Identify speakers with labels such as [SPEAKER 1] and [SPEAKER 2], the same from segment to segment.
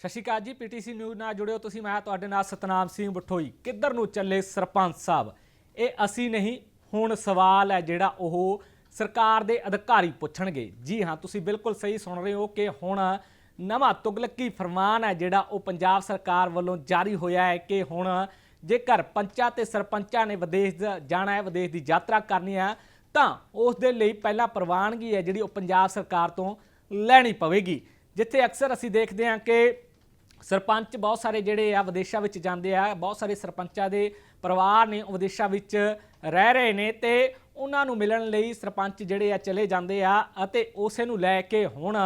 [SPEAKER 1] ਸਤਿ ਸ਼੍ਰੀ ਅਕਾਲ ਜੀ, PTC news ਨਾਲ ਜੁੜਿਓ ਤੁਸੀਂ, ਮੈਂ ਤੁਹਾਡੇ ਨਾਲ ਸਤਨਾਮ ਸਿੰਘ ਬਠੋਈ। ਕਿੱਧਰ ਨੂੰ ਚੱਲੇ ਸਰਪੰਚ ਸਾਹਿਬ? ਇਹ ਅਸੀਂ ਨਹੀਂ, ਹੁਣ ਸਵਾਲ ਹੈ ਜਿਹੜਾ ਉਹ ਸਰਕਾਰ ਦੇ ਅਧਿਕਾਰੀ ਪੁੱਛਣਗੇ। ਜੀ ਹਾਂ, ਤੁਸੀਂ ਬਿਲਕੁਲ ਸਹੀ ਸੁਣ ਰਹੇ ਹੋ ਕਿ ਹੁਣ ਨਵਾਂ ਤੁਗਲਕੀ ਫਰਮਾਨ ਹੈ ਜਿਹੜਾ ਉਹ ਪੰਜਾਬ ਸਰਕਾਰ ਵੱਲੋਂ ਜਾਰੀ ਹੋਇਆ ਹੈ ਕਿ ਹੁਣ ਜੇਕਰ ਪੰਚਾਂ ਤੇ ਸਰਪੰਚਾਂ ਨੇ ਵਿਦੇਸ਼ ਜਾਣਾ ਹੈ, ਵਿਦੇਸ਼ ਦੀ ਯਾਤਰਾ ਕਰਨੀ ਹੈ, ਤਾਂ ਉਸ ਦੇ ਲਈ ਪਹਿਲਾਂ ਪ੍ਰਵਾਨਗੀ ਹੈ ਜਿਹੜੀ ਉਹ ਪੰਜਾਬ ਸਰਕਾਰ ਤੋਂ ਲੈਣੀ ਪਵੇਗੀ। ਜਿੱਥੇ ਅਕਸਰ ਅਸੀਂ ਦੇਖਦੇ ਹਾਂ ਕਿ ਸਰਪੰਚ ਬਹੁਤ ਸਾਰੇ ਜਿਹੜੇ ਆ ਵਿਦੇਸ਼ਾਂ ਵਿੱਚ ਜਾਂਦੇ ਆ, ਬਹੁਤ ਸਾਰੇ ਸਰਪੰਚਾਂ ਦੇ ਪਰਿਵਾਰ ਨੇ ਉਹ ਵਿਦੇਸ਼ਾਂ ਵਿੱਚ ਰਹਿ ਰਹੇ ਨੇ ਤੇ ਉਹਨਾਂ ਨੂੰ ਮਿਲਣ ਲਈ ਸਰਪੰਚ ਜਿਹੜੇ ਆ ਚਲੇ ਜਾਂਦੇ ਆ ਅਤੇ ਉਸੇ ਨੂੰ ਲੈ ਕੇ ਹੁਣ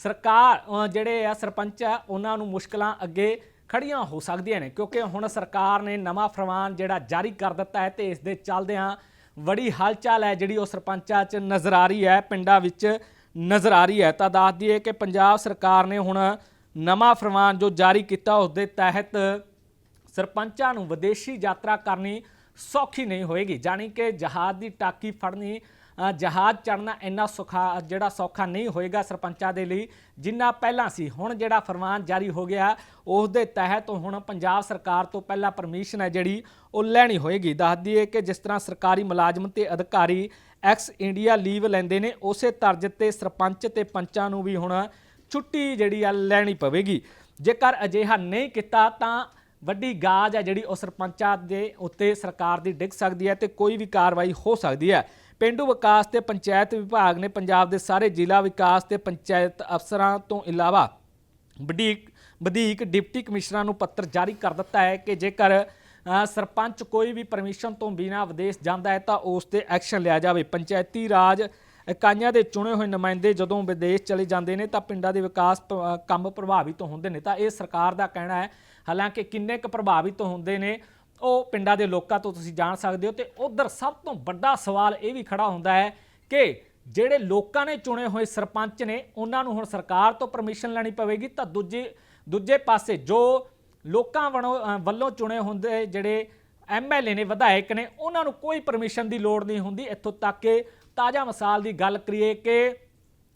[SPEAKER 1] ਸਰਕਾਰ ਜਿਹੜੇ ਆ ਸਰਪੰਚ ਆ, ਉਹਨਾਂ ਨੂੰ ਮੁਸ਼ਕਲਾਂ ਅੱਗੇ ਖੜੀਆਂ ਹੋ ਸਕਦੀਆਂ ਨੇ ਕਿਉਂਕਿ ਹੁਣ ਸਰਕਾਰ ਨੇ ਨਵਾਂ ਫਰਮਾਨ ਜਿਹੜਾ ਜਾਰੀ ਕਰ ਦਿੱਤਾ ਹੈ ਤੇ ਇਸ ਦੇ ਚੱਲਦਿਆਂ ਬੜੀ ਹਲਚਲ ਹੈ ਜਿਹੜੀ ਉਹ ਸਰਪੰਚਾਂ 'ਚ ਨਜ਼ਰ ਆ ਰਹੀ ਹੈ, ਪਿੰਡਾਂ ਵਿੱਚ ਨਜ਼ਰ ਆ ਰਹੀ ਹੈ। ਤਾਂ ਦੱਸ ਦਈਏ ਕਿ ਪੰਜਾਬ ਸਰਕਾਰ ਨੇ ਹੁਣ ਨਵਾਂ ਫਰਮਾਨ ਜੋ ਜਾਰੀ ਕੀਤਾ, ਉਸ ਦੇ ਤਹਿਤ ਸਰਪੰਚਾਂ ਨੂੰ ਵਿਦੇਸ਼ੀ ਯਾਤਰਾ ਕਰਨੀ ਸੌਖੀ ਨਹੀਂ ਹੋਏਗੀ। ਜਾਣੀ ਕਿ ਜਹਾਜ਼ ਦੀ ਟਾਕੀ ਫੜਨੀ ਜਹਾਜ਼ ਚੜਨਾ ਇੰਨਾ ਸੁਖਾ, ਜਿਹੜਾ ਸੌਖਾ ਨਹੀਂ ਹੋਏਗਾ ਸਰਪੰਚਾਂ ਦੇ ਲਈ, ਜਿੰਨਾ ਪਹਿਲਾਂ ਸੀ। ਹੁਣ ਜਿਹੜਾ ਫਰਮਾਨ ਜਾਰੀ ਹੋ ਗਿਆ, ਉਸ ਦੇ ਤਹਿਤ ਹੁਣ ਪੰਜਾਬ ਸਰਕਾਰ ਤੋਂ ਪਹਿਲਾਂ ਪਰਮਿਸ਼ਨ ਹੈ ਜਿਹੜੀ, ਉਹ ਲੈਣੀ ਹੋਏਗੀ। ਦੱਸ ਦਈਏ ਕਿ ਜਿਸ ਤਰ੍ਹਾਂ ਸਰਕਾਰੀ ਮੁਲਾਜ਼ਮ ਤੇ ਅਧਿਕਾਰੀ ਐਕਸ ਇੰਡੀਆ ਲੀਵ ਲੈਂਦੇ ਨੇ, ਉਸੇ ਤਰਜ਼ ਤੇ ਸਰਪੰਚ ਤੇ ਪੰਚਾਂ ਨੂੰ ਵੀ ਹੁਣ ਛੁੱਟੀ ਜਿਹੜੀ ਆ ਲੈਣੀ ਪਵੇਗੀ। ਜੇਕਰ ਅਜਿਹਾ ਨਹੀਂ ਕੀਤਾ ਤਾਂ ਵੱਡੀ ਗਾਜ ਹੈ ਜਿਹੜੀ ਉਹ ਸਰਪੰਚਾਂ ਦੇ ਉੱਤੇ ਸਰਕਾਰ ਦੀ ਡਿੱਗ ਸਕਦੀ ਹੈ ਤੇ ਕੋਈ ਵੀ ਕਾਰਵਾਈ ਹੋ ਸਕਦੀ ਹੈ। ਪਿੰਡੂ ਵਿਕਾਸ ਤੇ ਪੰਚਾਇਤ ਵਿਭਾਗ ਨੇ ਪੰਜਾਬ ਦੇ ਸਾਰੇ ਜ਼ਿਲ੍ਹਾ ਵਿਕਾਸ ਤੇ ਪੰਚਾਇਤ ਅਫਸਰਾਂ ਤੋਂ ਇਲਾਵਾ ਵਧੀਕ ਵਧੀਕ ਡਿਪਟੀ ਕਮਿਸ਼ਨਰਾਂ ਨੂੰ ਪੱਤਰ ਜਾਰੀ ਕਰ ਦਿੱਤਾ ਹੈ ਕਿ ਜੇਕਰ ਸਰਪੰਚ ਕੋਈ ਵੀ ਪਰਮਿਸ਼ਨ ਤੋਂ ਬਿਨਾਂ ਵਿਦੇਸ਼ ਜਾਂਦਾ ਹੈ ਤਾਂ ਉਸ ਤੇ ਐਕਸ਼ਨ ਲਿਆ ਜਾਵੇ। ਪੰਚਾਇਤੀ ਰਾਜ ਇਕਾਈਆਂ ਦੇ ਚੁਣੇ ਹੋਏ ਨੁਮਾਇੰਦੇ ਜਦੋਂ ਵਿਦੇਸ਼ ਚਲੇ ਜਾਂਦੇ ਨੇ ਤਾਂ ਪਿੰਡਾਂ ਦੇ ਵਿਕਾਸ ਕੰਮ ਪ੍ਰਭਾਵਿਤ ਹੁੰਦੇ ਨੇ। ਤਾਂ ਇਹ ਸਰਕਾਰ ਦਾ ਕਹਿਣਾ ਹੈ, ਹਾਲਾਂਕਿ ਕਿੰਨੇ ਕੁ ਪ੍ਰਭਾਵਿਤ ਹੁੰਦੇ ਨੇ, ਉਹ ਪਿੰਡਾਂ ਦੇ ਲੋਕਾਂ ਤੋਂ ਤੁਸੀਂ ਜਾਣ ਸਕਦੇ ਹੋ। ਤੇ ਉਧਰ ਸਭ ਤੋਂ ਵੱਡਾ ਸਵਾਲ ਇਹ ਵੀ ਖੜਾ ਹੁੰਦਾ ਹੈ ਕਿ ਜਿਹੜੇ ਲੋਕਾਂ ਨੇ ਚੁਣੇ ਹੋਏ ਸਰਪੰਚ ਨੇ, ਉਹਨਾਂ ਨੂੰ ਹੁਣ ਸਰਕਾਰ ਤੋਂ ਪਰਮਿਸ਼ਨ ਲੈਣੀ ਪਵੇਗੀ। ਤਾਂ ਦੂਜੇ ਦੂਜੇ ਪਾਸੇ ਜੋ ਲੋਕਾਂ ਵੱਲੋਂ ਵੱਲੋਂ ਚੁਣੇ ਹੁੰਦੇ ਜਿਹੜੇ ਐਮਐਲਏ ਨੇ, ਵਿਧਾਇਕ ਨੇ, ਉਹਨਾਂ ਨੂੰ ਕੋਈ ਪਰਮਿਸ਼ਨ ਦੀ ਲੋੜ ਨਹੀਂ ਹੁੰਦੀ। ਇੱਥੋਂ ਤੱਕ ਕਿ ਤਾਜ਼ਾ ਮਿਸਾਲ ਦੀ ਗੱਲ ਕਰੀਏ ਕਿ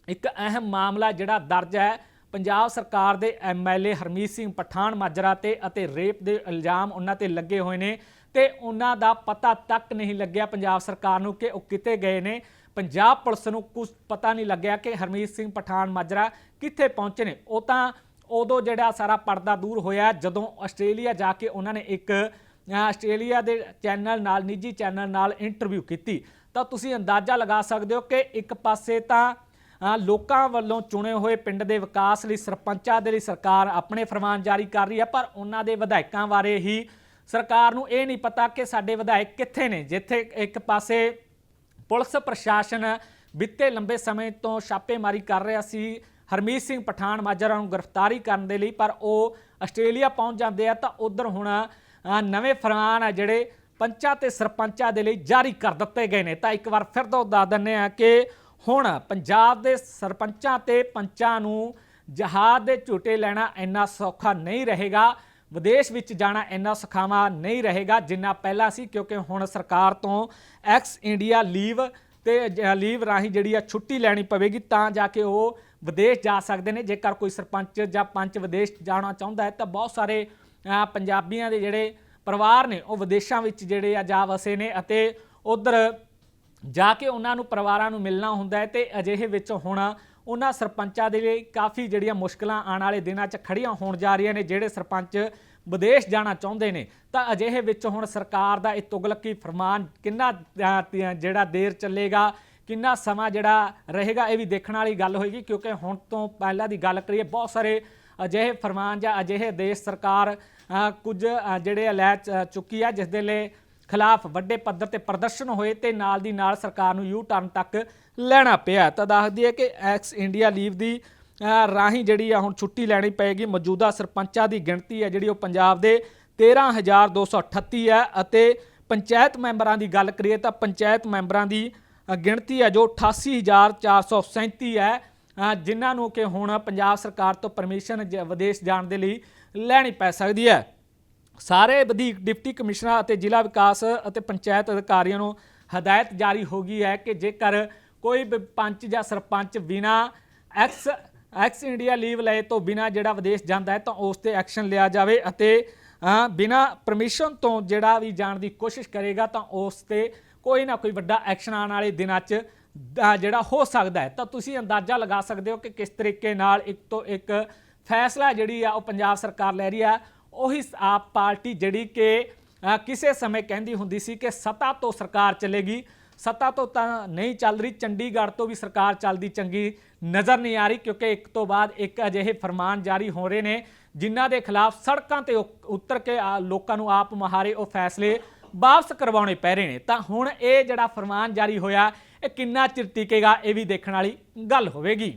[SPEAKER 1] ਇੱਕ ਅਹਿਮ ਮਾਮਲਾ ਜਿਹੜਾ ਦਰਜ ਹੈ, ਪੰਜਾਬ ਸਰਕਾਰ ਦੇ ਐਮਐਲਏ ਹਰਮੀਤ ਸਿੰਘ ਪਠਾਨ ਮਾਜਰਾ ਤੇ ਅਤੇ ਰੇਪ ਦੇ ਇਲਜ਼ਾਮ ਉਹਨਾਂ ਤੇ ਲੱਗੇ ਹੋਏ ਨੇ ਤੇ ਉਹਨਾਂ ਦਾ ਪਤਾ ਤੱਕ ਨਹੀਂ ਲੱਗਿਆ ਪੰਜਾਬ ਸਰਕਾਰ ਨੂੰ ਕਿ ਉਹ ਕਿਤੇ ਗਏ ਨੇ। ਪੰਜਾਬ ਪੁਲਿਸ ਨੂੰ ਕੁਝ ਪਤਾ ਨਹੀਂ ਲੱਗਿਆ ਕਿ ਹਰਮੀਤ ਸਿੰਘ ਪਠਾਨ ਮਾਜਰਾ ਕਿੱਥੇ ਪਹੁੰਚੇ ਨੇ। ਉਹ ਤਾਂ ਉਦੋਂ ਜਿਹੜਾ ਸਾਰਾ ਪਰਦਾ ਦੂਰ ਹੋਇਆ ਜਦੋਂ ਆਸਟ੍ਰੇਲੀਆ ਜਾ ਕੇ ਉਹਨਾਂ ਨੇ ਇੱਕ ਆਸਟ੍ਰੇਲੀਆ ਦੇ ਚੈਨਲ ਨਾਲ, ਨਿੱਜੀ ਚੈਨਲ ਨਾਲ ਇੰਟਰਵਿਊ ਕੀਤੀ। ਤਾਂ ਤੁਸੀਂ ਅੰਦਾਜ਼ਾ ਲਗਾ ਸਕਦੇ ਹੋ ਕਿ ਇੱਕ ਪਾਸੇ ਤਾਂ ਲੋਕਾਂ ਵੱਲੋਂ ਚੁਣੇ ਹੋਏ ਪਿੰਡ ਦੇ ਵਿਕਾਸ ਲਈ ਸਰਪੰਚਾਂ ਦੇ ਲਈ ਸਰਕਾਰ ਆਪਣੇ ਫਰਮਾਨ ਜਾਰੀ ਕਰ ਰਹੀ ਹੈ, ਪਰ ਉਹਨਾਂ ਦੇ ਵਿਧਾਇਕਾਂ ਬਾਰੇ ਹੀ ਸਰਕਾਰ ਨੂੰ ਇਹ ਨਹੀਂ ਪਤਾ ਕਿ ਸਾਡੇ ਵਿਧਾਇਕ ਕਿੱਥੇ ਨੇ, ਜਿੱਥੇ ਇੱਕ ਪਾਸੇ ਪੁਲਿਸ ਪ੍ਰਸ਼ਾਸਨ ਬੀਤੇ ਲੰਬੇ ਸਮੇਂ ਤੋਂ ਛਾਪੇਮਾਰੀ ਕਰ ਰਿਹਾ ਸੀ, ਹਰਮੀਤ ਸਿੰਘ ਪਠਾਨ ਮਾਜਰਾ ਨੂੰ ਗ੍ਰਿਫਤਾਰੀ ਕਰਨ ਦੇ ਲਈ, ਪਰ ਉਹ ਆਸਟ੍ਰੇਲੀਆ ਪਹੁੰਚ ਜਾਂਦੇ ਆ ਤਾਂ ਉਧਰ ਹੁਣ ਨਵੇਂ ਫਰਮਾਨ ਆ ਜਿਹੜੇ ਪੰਚਾਂ ਤੇ ਸਰਪੰਚਾਂ ਦੇ ਲਈ ਜਾਰੀ ਕਰ ਦਿੱਤੇ ਗਏ ਨੇ। ਤਾਂ ਇੱਕ ਵਾਰ ਫਿਰ ਤੋਂ ਦੱਸ ਦਿੰਨੇ ਆ ਕਿ ਹੁਣ ਪੰਜਾਬ ਦੇ ਸਰਪੰਚਾਂ ਤੇ ਪੰਚਾਂ ਨੂੰ ਜਹਾਜ਼ ਦੇ ਝੂਟੇ ਲੈਣਾ ਇੰਨਾ ਸੌਖਾ ਨਹੀਂ ਰਹੇਗਾ। ਵਿਦੇਸ਼ ਵਿੱਚ ਜਾਣਾ ਇੰਨਾ ਸੁਖਾਵਾਂ ਨਹੀਂ ਰਹੇਗਾ, ਜਿੰਨਾ ਪਹਿਲਾਂ ਸੀ, ਕਿਉਂਕਿ ਹੁਣ ਸਰਕਾਰ ਤੋਂ ਐਕਸ ਇੰਡੀਆ ਲੀਵ ਤੇ ਲੀਵ ਰਾਹੀਂ ਜਿਹੜੀ ਆ ਛੁੱਟੀ ਲੈਣੀ ਪਵੇਗੀ, ਤਾਂ ਜਾ ਕੇ ਉਹ ਵਿਦੇਸ਼ ਜਾ ਸਕਦੇ ਨੇ। ਜੇਕਰ ਕੋਈ ਸਰਪੰਚ ਜਾਂ ਪੰਚ ਵਿਦੇਸ਼ ਜਾਣਾ ਚਾਹੁੰਦਾ ਹੈ, ਤਾਂ ਬਹੁਤ ਸਾਰੇ ਪੰਜਾਬੀਆਂ ਦੇ ਜਿਹੜੇ ਪਰਿਵਾਰ ਨੇ, ਉਹ ਵਿਦੇਸ਼ਾਂ ਵਿੱਚ ਜਿਹੜੇ ਆ ਜਾ ਵਸੇ ਨੇ ਅਤੇ ਉਧਰ ਜਾ ਕੇ ਉਹਨਾਂ ਨੂੰ ਪਰਿਵਾਰਾਂ ਨੂੰ ਮਿਲਣਾ ਹੁੰਦਾ ਹੈ ਤੇ ਅਜਿਹੇ ਵਿੱਚ ਹੁਣ ਉਹਨਾਂ ਸਰਪੰਚਾਂ ਦੇ ਲਈ ਕਾਫੀ ਜਿਹੜੀਆਂ ਮੁਸ਼ਕਲਾਂ ਆਉਣ ਵਾਲੇ ਦਿਨਾਂ 'ਚ ਖੜੀਆਂ ਹੋਣ ਜਾ ਰਹੀਆਂ ਨੇ ਜਿਹੜੇ ਸਰਪੰਚ ਵਿਦੇਸ਼ ਜਾਣਾ ਚਾਹੁੰਦੇ ਨੇ। ਤਾਂ ਅਜਿਹੇ ਵਿੱਚ ਹੁਣ ਸਰਕਾਰ ਦਾ ਇਹ ਤੁਗਲਕੀ ਫਰਮਾਨ ਕਿੰਨਾ ਜਿਹੜਾ ਦੇਰ ਚੱਲੇਗਾ, ਕਿੰਨਾ ਸਮਾਂ ਜਿਹੜਾ ਰਹੇਗਾ, ਇਹ ਵੀ ਦੇਖਣ ਵਾਲੀ ਗੱਲ ਹੋਏਗੀ ਕਿਉਂਕਿ ਹੁਣ ਤੋਂ ਪਹਿਲਾਂ ਦੀ ਗੱਲ ਕਰੀਏ, ਬਹੁਤ ਸਾਰੇ ਅਜਿਹੇ ਫਰਮਾਨ ਜਾਂ ਅਜਿਹੇ ਦੇਸ਼ ਸਰਕਾਰ ਕੁਝ ਅ, ਜਿਹੜੇ ਲੈ ਚੁੱਕੀ ਆ ਜਿਸ ਦੇ ਲਈ ਖਿਲਾਫ ਵੱਡੇ ਪੱਧਰ ਤੇ ਪ੍ਰਦਰਸ਼ਨ ਹੋਏ ਤੇ ਨਾਲ ਦੀ ਨਾਲ ਸਰਕਾਰ ਨੂੰ ਯੂ ਟਰਨ ਤੱਕ ਲੈਣਾ ਪਿਆ। ਤਾਂ ਦੱਸਦੀ ਹੈ ਕਿ ਐਕਸ ਇੰਡੀਆ ਲੀਵ ਦੀ ਰਾਹੀਂ ਜਿਹੜੀ ਆ ਹੁਣ ਛੁੱਟੀ ਲੈਣੀ ਪਏਗੀ। ਮੌਜੂਦਾ ਸਰਪੰਚਾਂ ਦੀ ਗਿਣਤੀ ਹੈ ਜਿਹੜੀ ਉਹ ਪੰਜਾਬ ਦੇ 13238 ਹੈ ਅਤੇ ਪੰਚਾਇਤ ਮੈਂਬਰਾਂ ਦੀ ਗੱਲ ਕਰੀਏ ਤਾਂ ਪੰਚਾਇਤ ਮੈਂਬਰਾਂ ਦੀ ਗਿਣਤੀ ਹੈ ਜੋ 88437 ਹੈ ਜਿਨ੍ਹਾਂ ਨੂੰ ਕਿ ਹੁਣ ਪੰਜਾਬ ਸਰਕਾਰ ਤੋਂ ਪਰਮਿਸ਼ਨ ਵਿਦੇਸ਼ ਜਾਣ ਦੇ ਲਈ ਲੈਣੀ ਪੈ ਸਕਦੀ ਹੈ। ਸਾਰੇ ਵਧੀਕ ਡਿਪਟੀ ਕਮਿਸ਼ਨਰ ਅਤੇ ਜ਼ਿਲ੍ਹਾ ਵਿਕਾਸ ਅਤੇ ਪੰਚਾਇਤ ਅਧਿਕਾਰੀਆਂ ਨੂੰ ਹਦਾਇਤ ਜਾਰੀ ਹੋ ਗਈ ਹੈ ਕਿ ਜੇਕਰ ਕੋਈ ਵੀ ਪੰਚ ਜਾਂ ਸਰਪੰਚ ਬਿਨਾ ਐਕਸ ਐਕਸ ਇੰਡੀਆ ਲੀਵ ਲਏ ਤੋਂ ਬਿਨਾ ਜਿਹੜਾ ਵਿਦੇਸ਼ ਜਾਂਦਾ ਹੈ ਤਾਂ ਉਸ ਤੇ ਐਕਸ਼ਨ ਲਿਆ ਜਾਵੇ ਅਤੇ ਅ, ਬਿਨਾ ਪਰਮਿਸ਼ਨ ਤੋਂ ਜਿਹੜਾ ਵੀ ਜਾਣ ਦੀ ਕੋਸ਼ਿਸ਼ ਕਰੇਗਾ ਤਾਂ ਉਸ ਤੇ ਕੋਈ ਨਾ ਕੋਈ ਵੱਡਾ ਐਕਸ਼ਨ ਆਉਣ ਵਾਲੇ ਦਿਨਾਂ 'ਚ ਜਿਹੜਾ ਹੋ ਸਕਦਾ ਹੈ, ਤਾਂ ਤੁਸੀਂ ਅੰਦਾਜ਼ਾ ਲਗਾ ਸਕਦੇ ਹੋ ਕਿ ਕਿਸ ਤਰੀਕੇ ਨਾਲ ਇੱਕ ਤੋਂ ਇੱਕ ਫੈਸਲਾ ਜਿਹੜੀ ਆ ਉਹ ਪੰਜਾਬ ਸਰਕਾਰ ਲੈ ਰਹੀ ਆ। ਉਹੀ ਆਪ ਪਾਰਟੀ ਜਿਹੜੀ ਕਿ ਕਿਸੇ ਸਮੇਂ ਕਹਿੰਦੀ ਹੁੰਦੀ ਸੀ ਕਿ ਸੱਤਾ ਤੋਂ ਸਰਕਾਰ ਚੱਲੇਗੀ। ਸੱਤਾ ਤੋਂ ਤਾਂ ਨਹੀਂ ਚੱਲ ਰਹੀ, ਚੰਡੀਗੜ੍ਹ ਤੋਂ ਵੀ ਸਰਕਾਰ ਚੱਲਦੀ ਚੰਗੀ ਨਜ਼ਰ ਨਹੀਂ ਆ ਰਹੀ ਕਿਉਂਕਿ ਇੱਕ ਤੋਂ ਬਾਅਦ ਇੱਕ ਅਜਿਹੇ ਫਰਮਾਨ ਜਾਰੀ ਹੋ ਰਹੇ ਨੇ, ਜਿਨ੍ਹਾਂ ਦੇ ਖਿਲਾਫ ਸੜਕਾਂ ਤੇ ਉਤਰ ਕੇ ਲੋਕਾਂ ਨੂੰ ਆਪ ਮਹਾਰੇ ਉਹ ਫੈਸਲੇ ਵਾਪਸ ਕਰਵਾਉਣੇ ਪੈ ਰਹੇ ਨੇ। ਤਾਂ ਹੁਣ ਇਹ ਜਿਹੜਾ ਫਰਮਾਨ ਜਾਰੀ ਹੋਇਆ ਇਹ ਕਿੰਨਾ ਚਿਰ ਟਿਕੇਗਾ ਇਹ ਵੀ ਦੇਖਣ ਵਾਲੀ ਗੱਲ ਹੋਵੇਗੀ।